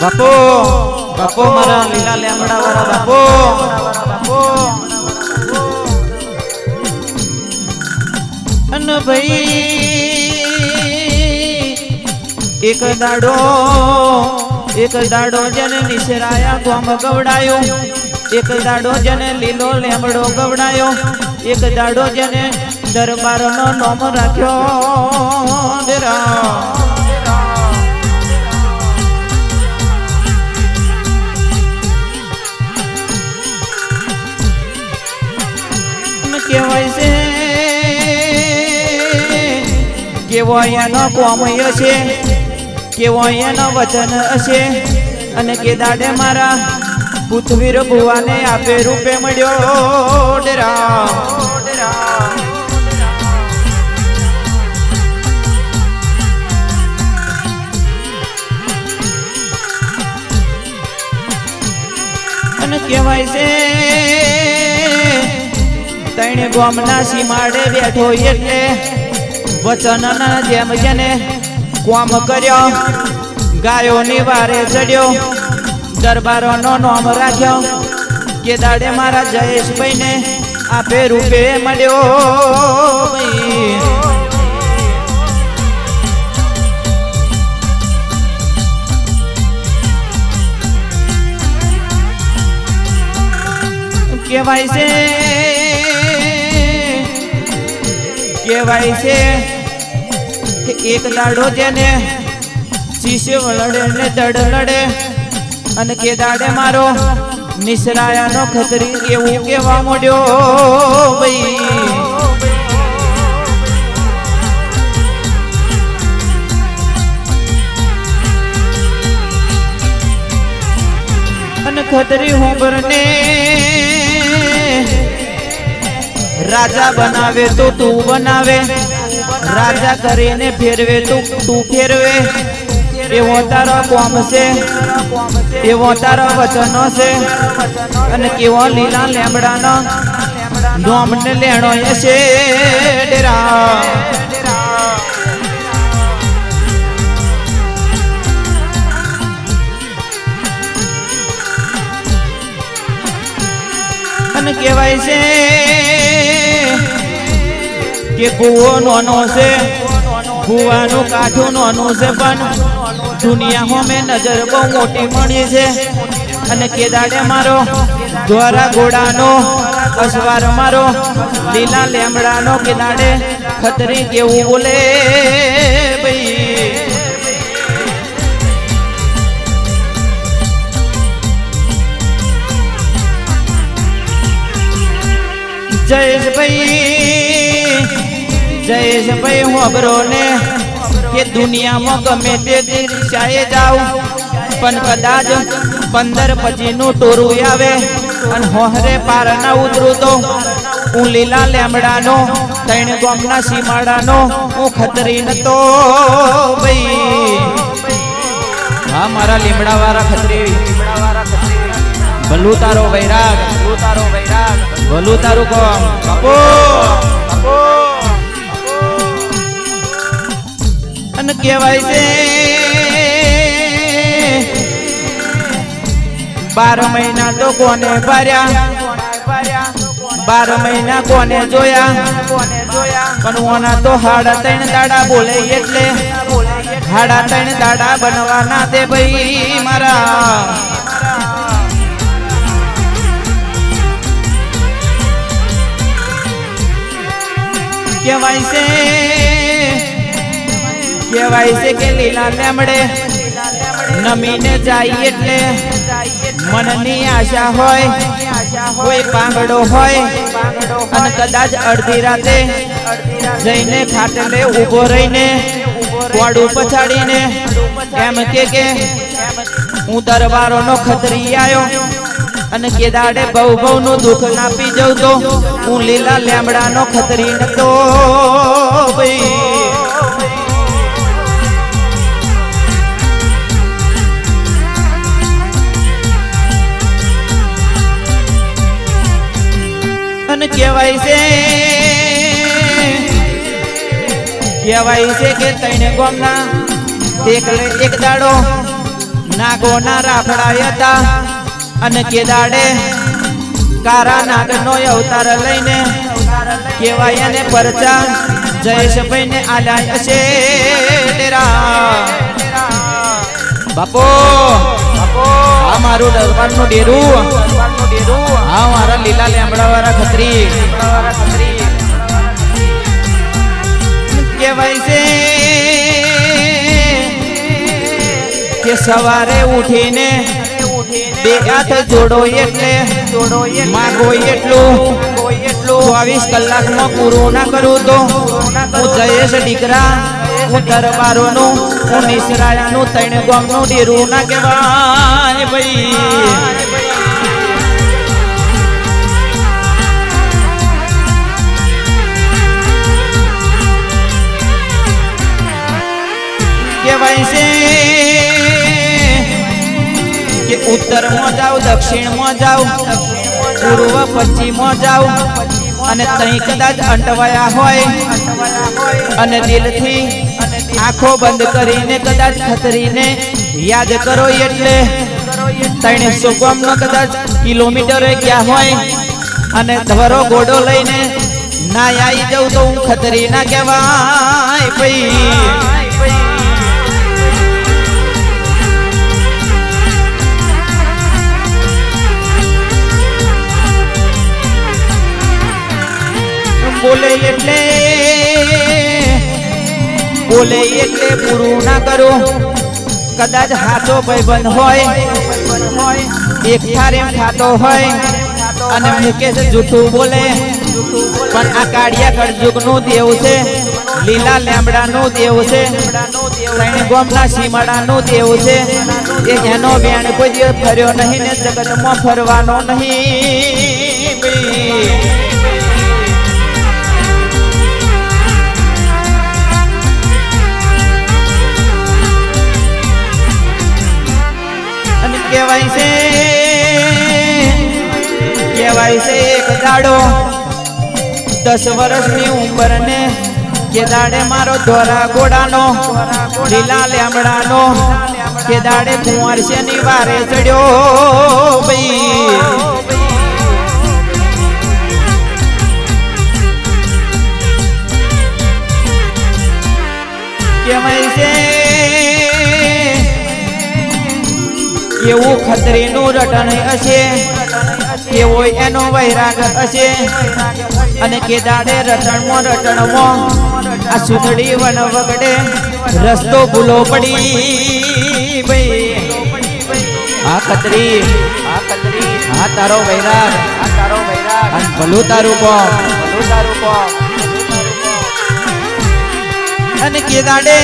બાપો બાપો મારા લીલા લેમડા વાળા બાપો. અન ભાઈ, એક દાડો એક દાડો જને નિસરાયા ગોમ ગવડાયો, એક દાડો જને લીલો લેમડો ગવડાયો, એક દાડો જને દરબારનો નોમ રાખ્યો. ડેરા કેવો એનો કોમ છે, કેવો એનો વચન હશે. અને કે દાડે મારા પૃથ્વીર ભુવાને આપે રૂપે મળ્યો ડેરા. અને કહેવાય છે, તણે ગોમના સીમાડે બેઠો એટલે વચનના જેમ જેને કોમ કર્યો, ગાયોની વારે ચડ્યો, દરબારોનો નોમ રાખ્યો, કે દાડે મારા જયેશભાઈને આપે રૂપે મળ્યો કહેવાય છે કહેવાય છે કે એક દાડો જેને શિષ્ય વળડે ને દડ લડે અને કે દાડે મારો નિસરાયાનો ખતરી એવું કેવા મોડ્યો ભાઈ. અને ખતરી હોંબરને રાજા બનાવે તો તું બનાવે. રાજા કરીને ફેરવે તો તું ફેરવે. એવો તારો કોમ છે. એવો તારો વચનો છે. અને કેવો લીલા લેમડાનો ડોમને લેણો એ છે ડેરા. અને કહેવાય છે કે કુવો નોનો છે? કુવાનું કાઠું નોનું છે પણ દુનિયા હોમે નજર બહુ મોટી મળી છે. અને કેદાડે મારો દ્વારા ઘોડાનો અસવાર મારો, લીલા લેમડાનો કેદાડે ખતરી કેવું બોલે ભાઈ? જયેશભાઈ જયેશભાઈ હોબરો ને કે દુનિયામાં ગમે તે દિશાએ જાઉં. પણ કદાચ પંદર પછીનું ટોરું આવે અને હોહરે પાર ના ઉતરું તો હું લીલા લેમડાનો, ત્રણ ગામના સીમાડાનો હું ખતરી નતો ભાઈ. હા, મારા લીમડા વાળા ખતરી. ભલું તારો વૈરાગ. ભલું તારો વૈરાગ ભલું તારું કોમ? બાપો. બાપો. અને કહેવાય છે, બાર મહિના તો કોને ભર્યા? બાર મહિના કોને જોયા? પણ ઓના તો હાડા ત્રણ દાડા બોલે એટલે હાડા ત્રણ દાડા બનવાના તે ભાઈ મારા. કહેવાય છે કહેવાય છે કે લીલા લેમડે નમીને જાય એટલે મનની આશા હોય, કોઈ પાંગડો હોય અને કદાચ અડધી રાતે જઈને ખાટલે ઊભો રહીને વાડું પછાડીને એમ કે કે હું દરબારોનો ખતરી આવ્યો અને કેદાડે બહુ બહુ નું દુઃખ નાપી જઉં તો હું લીલા લેમડાનો ખતરી નતો ભાઈ. કહેવાય છે. કહેવાય છે કે તૈણે ગોમના એકલે એક દાડો નાગોના રાફડા હતા. અને કે દાડે કારા નાગનો અવતાર લઈને કહેવાય અને પરચા જયેશભાઈ ને આલાય છે. બાપો આ મારું દરબારનું ડેરું. હા, મારા લીલા લેમડા વાળા ખત્રી છે કે સવારે ઉઠીને બે હાથ જોડો એટલે જોડો માગો એટલું. એટલું ચોવીસ કલાકમાં પૂરું ના કરું તો હું જયેશ દીકરા હું દરબારોનું હું નિસરાયાનું ત્રણ ગામનું ડેરું ના કહેવાય ભાઈ. કહેવાય છે કે ઉત્તરમાં જાવ, દક્ષિણમાં જાવ, પૂર્વ પશ્ચિમમાં જાવ અને તઈ કદાચ અંટવાયા હોય અને દિલથી આંખો બંધ કરીને કદાચ ખતરીને યાદ કરો એટલે ત્રણસો ગામનો કદાચ કિલોમીટર ગયા હોય અને ધવરો ઘોડો લઈને, ના આવી જવું તો હું ખતરી ના કહેવાય ભાઈ. બોલે એટલે બોલે એટલે પૂરું ના કરો. કદાચ હાથો ભાઈબંધ હોય, એક થારે ખાતો હોય, અને મુકેશ જૂઠું બોલે. પણ આ કાળિયા કળજુગનું દેવ છે, લીલા લેમડા નું દેવ છે, ત્રણ ગોમના દેવ છે. એ એનો બેણ કોઈ દિવસ ફર્યો નહીં ને જગતમાં ફરવાનો નહીં. કહેવાય છે? કહેવાય છે એક દાડો. દસ વર્ષની ઉંમરને કે દાડે મારો ધોરા ઘોડાનો, લીલા લેમડાનો કે દાડે કુંવર છે ની વારે ચડ્યો ભાઈ. કહેવાય છે એવું ખતરીનું રટણ હશે, એવો એનો વૈરાગ હશે. અને કેદારે રટણમાં રટણમાં આ સુધડી વન વગડે રસ્તો ભૂલો પડી ભાઈ. આ ખતરી આ ખતરી હા તારો વૈરાગ. આ તારો વૈરાગ અને ભલું તારું કોમ ભલું તારું કોમ અને કે દાડે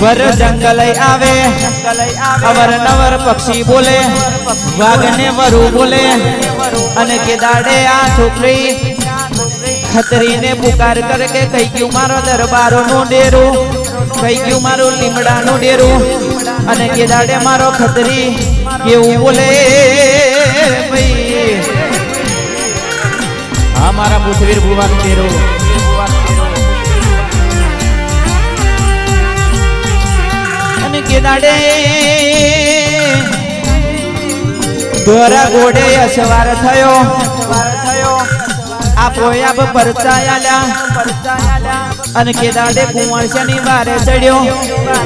વર જંગલ આવે, અવર નવર પક્ષી બોલે વાઘ ને વરુ બોલે, અને કે દાડે આ છોકરી ખતરીને પુકાર કર કે કઈ ગયું મારો દરબારો નું ડેરું કઈ ગયું મારું લીમડા નું ડેરું, અને કે દાડે મારો ખતરી કેવું બોલે, ભાઈ. હા, મારા પૃથ્વીર ભુવાનું ડેરું. અને કેદાડે દોરા ઘોડે અસવાર થયો. આ આપ પરચાયાલા. અને કેદાડે દાડે કુંવર શની વારે ચડ્યો.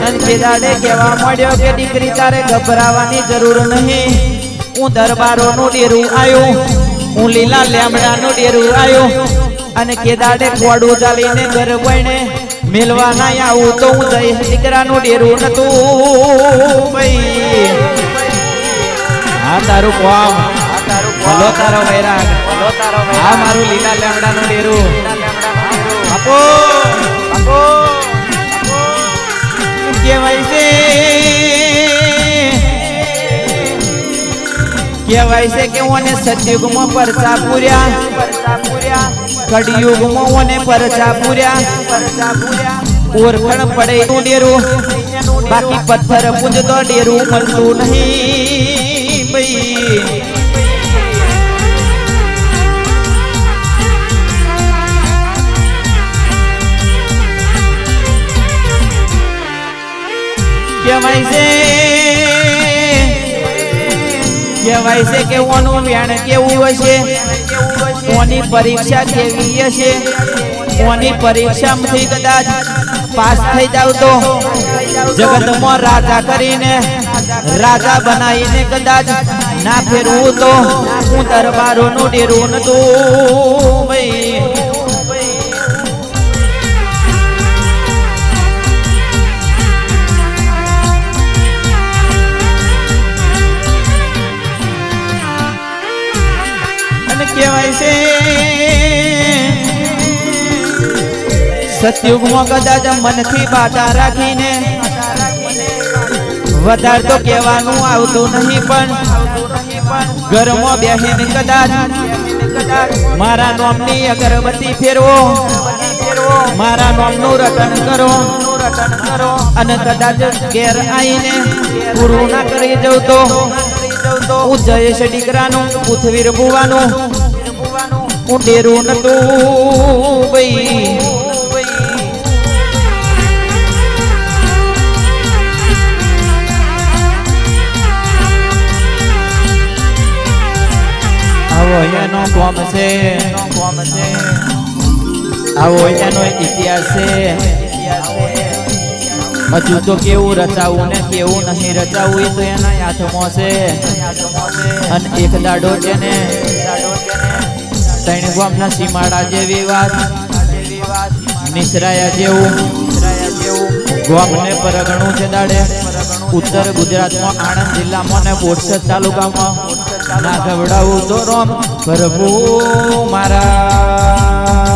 અને કેદાડે કહેવા મળ્યો કે, દીકરી, તારે ગભરાવાની જરૂર નહીં. હું દરબારો નું ડેરું આવ્યું હું લીલા લેમડા નું ડેરું આવ્યો અને કેદાડે ખોડું ચાલીને ઘર બને મેલવા ના આવું તો હું જઈશ. દીકરાનું ડેરું નતું. ભાઈ. હા, તારું કોમ. ભલો તારો વૈરાગ. હા, મારું લીલા લેમડાનું ડેરું. બાપો. બાપો. કહેવાય છે? કહેવાય છે કે ઓને સતયુગમાં પરચા પૂર્યા. કડિયુગમાં ઓને પરચા પૂર્યા ઓરખણ પડે નું ડેરું. બાકી પથ્થર પૂજતો ડેરું મળતું નહીં ભાઈ. કહેવાય છે કહેવાય છે કે ઓનું વેણ કેવું હશે? ઓની પરીક્ષા કેવી હશે? ઓની પરીક્ષામાંથી કદાચ પાસ થઈ જાવ તો? જગતમાં રાજા કરીને રાજા બનાવીને કદાચ ના ફેરવું તો? હું દરબારોનું ડેરું નતું ભાઈ. સતયુગમાં કદાચ મનથી બાધા રાખીને વધારે તો કહેવાનું આવતું નહીં પણ ઘરમાં બેસીને કદાચ મારા નોમની અગરબત્તી ફેરવો, મારા નોમનું રટણ કરો અને કદાચ ઘેર આવીને પૂરું ના કરી જવું તો હું જયેશ દીકરાનું પૃથ્વીર ભુવાનું હું ડેરું નતું ભાઈ. કોમ છે? આવો એનો ઇતિહાસ છે. હજુ તો કેવું રચાવું ને કેવું નહીં રચાવું એ તો એના હાથમાં છે. અને એક દાડો છે તેને ત્રણ ગામના સીમાડા જેવી વાત, નિસરાયા જેવું, ગામને પરગણું છે દાડે. ઉત્તર ગુજરાતમાં આણંદ જિલ્લામાં ને બોરસદ તાલુકામાં ના ગવડાવું તો રોમ. પ્રભુ મારા.